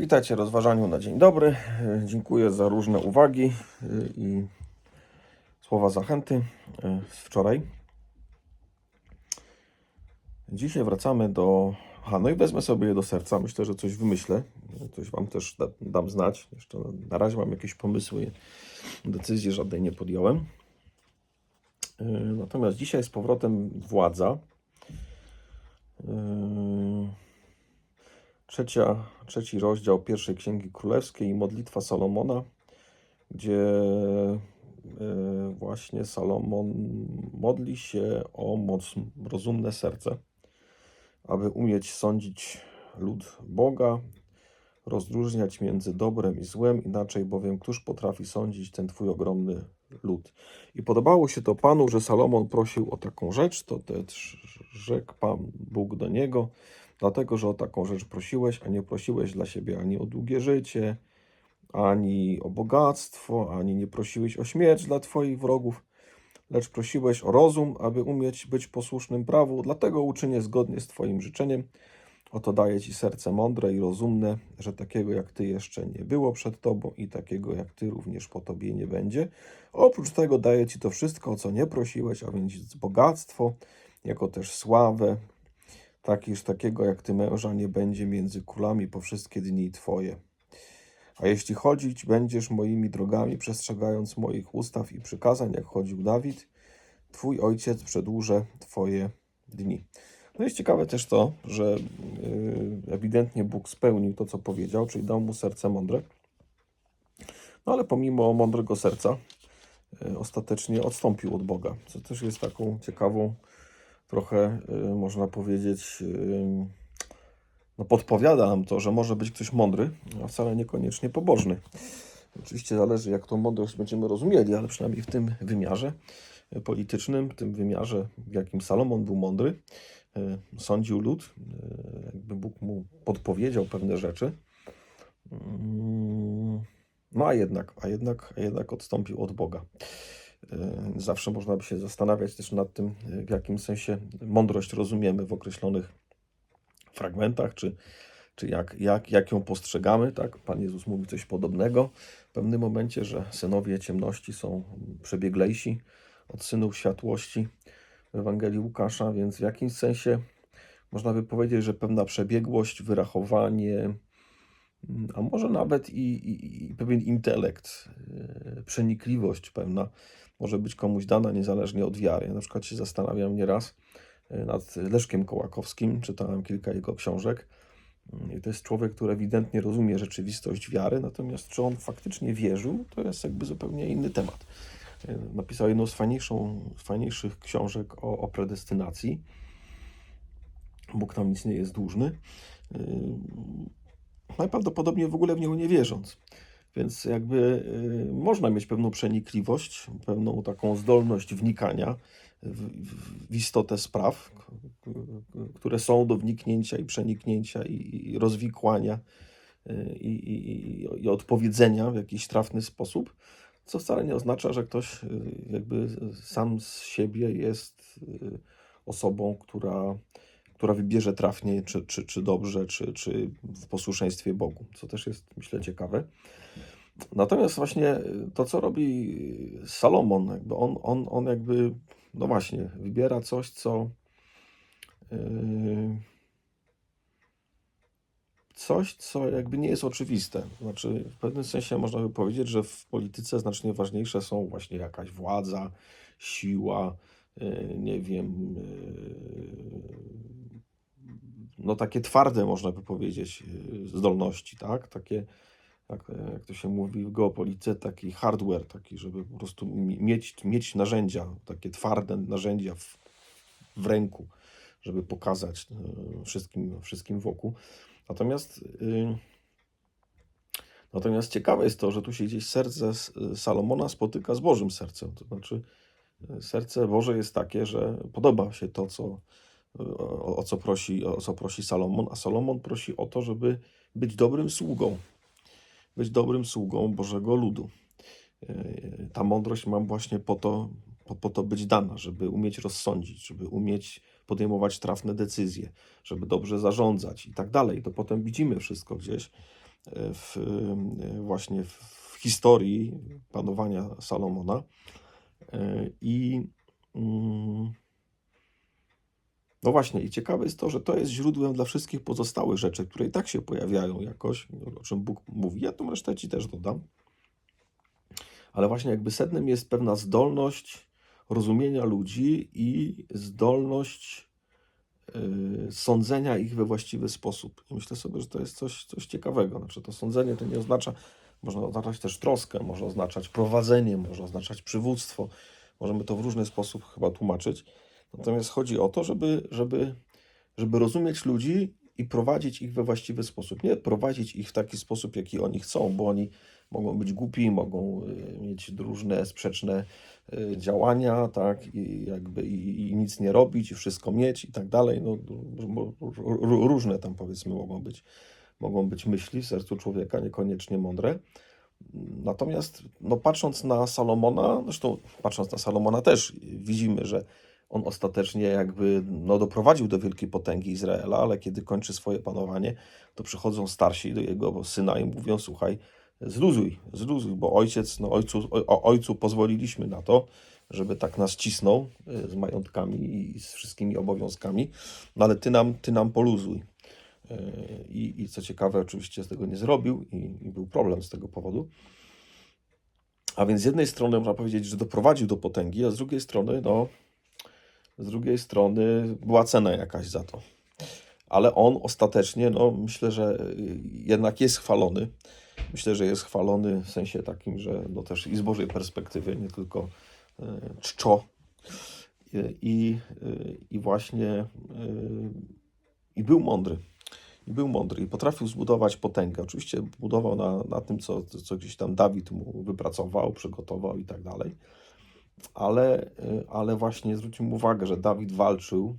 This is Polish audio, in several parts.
Witajcie rozważaniu na dzień dobry. Dziękuję za różne uwagi e, i słowa zachęty e, z wczoraj. Dzisiaj wracamy do. Aha, no i wezmę sobie je do serca. Myślę, że coś wymyślę. Coś Wam też da, dam znać. Jeszcze na razie mam jakieś pomysły. Decyzji żadnej nie podjąłem. E, Natomiast dzisiaj z powrotem władza. E, Trzecia, trzeci rozdział pierwszej Księgi Królewskiej i modlitwa Salomona, gdzie e, właśnie Salomon modli się o moc, rozumne serce, aby umieć sądzić lud Boga, rozróżniać między dobrem i złem, inaczej bowiem któż potrafi sądzić ten Twój ogromny lud. I podobało się to Panu, że Salomon prosił o taką rzecz, to też rzekł Pan Bóg do niego, dlatego, że o taką rzecz prosiłeś, a nie prosiłeś dla siebie ani o długie życie, ani o bogactwo, ani nie prosiłeś o śmierć dla Twoich wrogów, lecz prosiłeś o rozum, aby umieć być posłusznym prawu, dlatego uczynię zgodnie z Twoim życzeniem. Oto daję Ci serce mądre i rozumne, że takiego jak Ty jeszcze nie było przed Tobą i takiego jak Ty również po Tobie nie będzie. Oprócz tego daję Ci to wszystko, o co nie prosiłeś, a więc bogactwo, jako też sławę, takiż takiego jak Ty męża nie będzie między królami po wszystkie dni Twoje. A jeśli chodzić będziesz moimi drogami, przestrzegając moich ustaw i przykazań, jak chodził Dawid, Twój ojciec przedłuże Twoje dni. No jest ciekawe też to, że yy, ewidentnie Bóg spełnił to, co powiedział, czyli dał mu serce mądre. No ale pomimo mądrego serca, yy, ostatecznie odstąpił od Boga, co też jest taką ciekawą, trochę yy, można powiedzieć, no podpowiada nam to, że może być ktoś mądry, a wcale niekoniecznie pobożny. Oczywiście zależy, jak tą mądrość będziemy rozumieli, ale przynajmniej w tym wymiarze politycznym, w tym wymiarze, w jakim Salomon był mądry, sądził lud, e, jakby Bóg mu podpowiedział pewne rzeczy. Mm, No a jednak, a jednak, a jednak odstąpił od Boga. E, Zawsze można by się zastanawiać też nad tym, w jakim sensie mądrość rozumiemy w określonych fragmentach, czy, czy jak, jak, jak ją postrzegamy. Tak? Pan Jezus mówi coś podobnego w pewnym momencie, że synowie ciemności są przebieglejsi od synów światłości w Ewangelii Łukasza, więc w jakimś sensie można by powiedzieć, że pewna przebiegłość, wyrachowanie, mm, a może nawet i, i, i pewien intelekt, yy, przenikliwość pewna może być komuś dana niezależnie od wiary. Ja na przykład się zastanawiam nieraz, nad Leszkiem Kołakowskim, czytałem kilka jego książek. I to jest człowiek, który ewidentnie rozumie rzeczywistość wiary, natomiast czy on faktycznie wierzył, to jest jakby zupełnie inny temat. Napisał jedną z, fajniejszą, z fajniejszych książek o, o predestynacji. Bóg nam nic nie jest dłużny. Najprawdopodobniej w ogóle w niego nie wierząc. Więc jakby y, można mieć pewną przenikliwość, pewną taką zdolność wnikania w, w- istotę spraw, które są do wniknięcia i przeniknięcia i, i rozwikłania y, i, i, i odpowiedzenia w jakiś trafny sposób, co wcale nie oznacza, że ktoś y, jakby sam z siebie jest y, osobą, która, która wybierze trafnie, czy, czy, czy dobrze, czy, czy w posłuszeństwie Bogu, co też jest, myślę, ciekawe. Natomiast właśnie to, co robi Salomon, jakby on, on, on jakby, no właśnie, wybiera coś, co yy, coś, co jakby nie jest oczywiste. Znaczy, w pewnym sensie można by powiedzieć, że w polityce znacznie ważniejsze są właśnie jakaś władza, siła, yy, nie wiem, yy, no takie twarde, można by powiedzieć, yy, zdolności, tak? Takie, tak, e, jak to się mówi w geopolityce, taki hardware, taki, żeby po prostu mi- mieć, mieć narzędzia, takie twarde narzędzia w, w ręku, żeby pokazać e, wszystkim, wszystkim wokół. Natomiast, y, natomiast ciekawe jest to, że tu się gdzieś serce Salomona spotyka z Bożym sercem. To znaczy, e, serce Boże jest takie, że podoba się to, co, o, o co prosi, o co prosi Salomon, a Salomon prosi o to, żeby być dobrym sługą być dobrym sługą Bożego ludu. Yy, Ta mądrość mam właśnie po to, po, po to być dana, żeby umieć rozsądzić, żeby umieć podejmować trafne decyzje, żeby dobrze zarządzać i tak dalej. To potem widzimy wszystko gdzieś e, w, e, właśnie w historii panowania Salomona. E, I mm, no właśnie, i ciekawe jest to, że to jest źródłem dla wszystkich pozostałych rzeczy, które i tak się pojawiają jakoś, o czym Bóg mówi. Ja tą resztę ci też dodam. Ale właśnie jakby sednem jest pewna zdolność rozumienia ludzi i zdolność y, sądzenia ich we właściwy sposób. I myślę sobie, że to jest coś, coś ciekawego. Znaczy to sądzenie to nie oznacza, można oznaczać też troskę, może oznaczać prowadzenie, może oznaczać przywództwo. Możemy to w różny sposób chyba tłumaczyć. Natomiast chodzi o to, żeby, żeby, żeby rozumieć ludzi i prowadzić ich we właściwy sposób. Nie prowadzić ich w taki sposób, jaki oni chcą, bo oni mogą być głupi, mogą y, mieć różne sprzeczne y, działania, tak, i jakby i, i nic nie robić, i wszystko mieć i tak dalej. No, różne tam powiedzmy mogą być, mogą być myśli w sercu człowieka, niekoniecznie mądre. Natomiast no, patrząc na Salomona, zresztą patrząc na Salomona też widzimy, że on ostatecznie jakby no, doprowadził do wielkiej potęgi Izraela, ale kiedy kończy swoje panowanie, to przychodzą starsi do jego syna i mówią, słuchaj, zluzuj, zluzuj, bo ojciec, no ojcu, o, ojcu pozwoliliśmy na to, żeby tak nas cisnął y, z majątkami i z wszystkimi obowiązkami, no ale ty nam, ty nam poluzuj. Y, I, I co ciekawe, oczywiście z tego nie zrobił i, i był problem z tego powodu. A więc z jednej strony można powiedzieć, że doprowadził do potęgi, a z drugiej strony, no, z drugiej strony była cena jakaś za to. Ale on ostatecznie, no, myślę, że y, jednak jest chwalony. Myślę, że jest chwalony w sensie takim, że no też i z Bożej perspektywy, nie tylko y, czczo. Y, I, y, i właśnie i był mądry. I był mądry i potrafił zbudować potęgę. Oczywiście budował na, na tym, co, co gdzieś tam Dawid mu wypracował, przygotował i tak dalej. Ale, ale właśnie zwróćmy uwagę, że Dawid walczył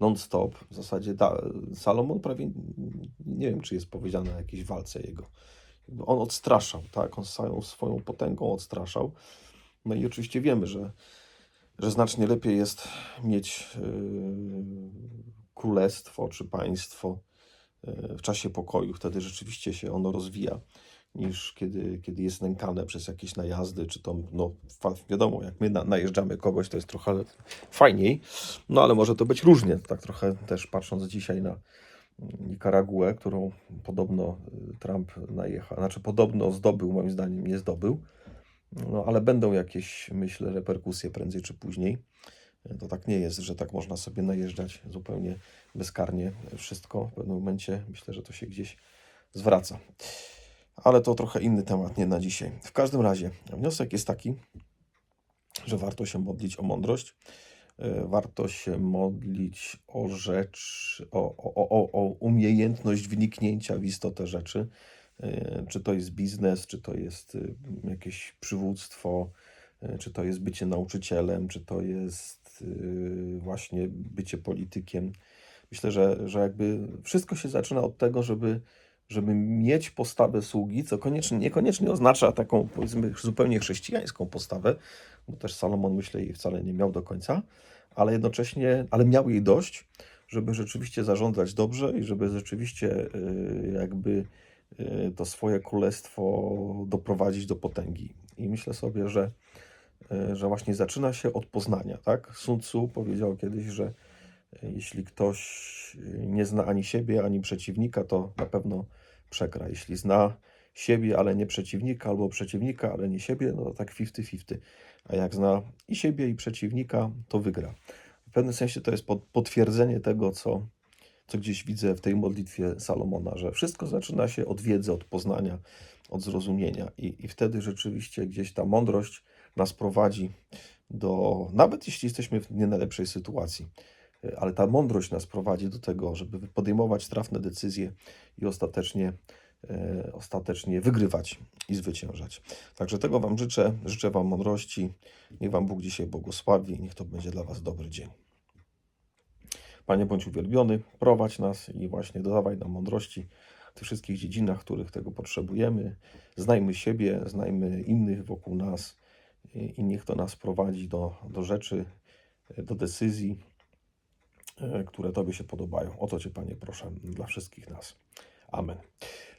non-stop. W zasadzie da, Salomon prawie nie wiem, czy jest powiedziane o jakiejś walce jego. Jakby On odstraszał, tak? On swoją, swoją potęgą odstraszał. No i oczywiście wiemy, że, że znacznie lepiej jest mieć yy, królestwo czy państwo yy, w czasie pokoju. Wtedy rzeczywiście się ono rozwija, niż kiedy, kiedy jest nękane przez jakieś najazdy, czy to, no wiadomo, jak my na, najeżdżamy kogoś, to jest trochę fajniej, no ale może to być różnie, tak trochę też patrząc dzisiaj na Nikaraguę, którą podobno y, Trump najechał, znaczy podobno zdobył, moim zdaniem nie zdobył, no ale będą jakieś, myślę, reperkusje prędzej czy później. To tak nie jest, że tak można sobie najeżdżać zupełnie bezkarnie wszystko. W pewnym momencie myślę, że to się gdzieś zwraca. Ale to trochę inny temat, nie na dzisiaj. W każdym razie, wniosek jest taki, że warto się modlić o mądrość, warto się modlić o rzecz, o, o, o, o umiejętność wniknięcia w istotę rzeczy. E, Czy to jest biznes, czy to jest y, jakieś przywództwo, e, czy to jest bycie nauczycielem, czy to jest y, właśnie bycie politykiem. Myślę, że, że jakby wszystko się zaczyna od tego, żeby, żeby mieć postawę sługi, co koniecznie, niekoniecznie oznacza taką, powiedzmy, zupełnie chrześcijańską postawę, bo też Salomon, myślę, jej wcale nie miał do końca, ale jednocześnie, ale miał jej dość, żeby rzeczywiście zarządzać dobrze i żeby rzeczywiście y, jakby y, to swoje królestwo doprowadzić do potęgi. I myślę sobie, że, y, że właśnie zaczyna się od poznania, tak? Sun Tzu powiedział kiedyś, że jeśli ktoś nie zna ani siebie, ani przeciwnika, to na pewno przegra. Jeśli zna siebie, ale nie przeciwnika, albo przeciwnika, ale nie siebie, no tak 50-50. A jak zna i siebie, i przeciwnika, to wygra. W pewnym sensie to jest potwierdzenie tego, co, co gdzieś widzę w tej modlitwie Salomona, że wszystko zaczyna się od wiedzy, od poznania, od zrozumienia. I, I wtedy rzeczywiście gdzieś ta mądrość nas prowadzi do, nawet jeśli jesteśmy w nie najlepszej sytuacji, y, ale ta mądrość nas prowadzi do tego, żeby podejmować trafne decyzje i ostatecznie, e, ostatecznie wygrywać i zwyciężać. Także tego Wam życzę. Życzę Wam mądrości. Niech Wam Bóg dzisiaj błogosławi. Niech to będzie dla Was dobry dzień. Panie, bądź uwielbiony, prowadź nas i właśnie dodawaj nam mądrości w tych wszystkich dziedzinach, których tego potrzebujemy. Znajmy siebie, znajmy innych wokół nas i, niech to nas prowadzi do, do rzeczy, e, do decyzji, e, które Tobie się podobają. O to Cię, Panie, proszę dla wszystkich nas. Amen.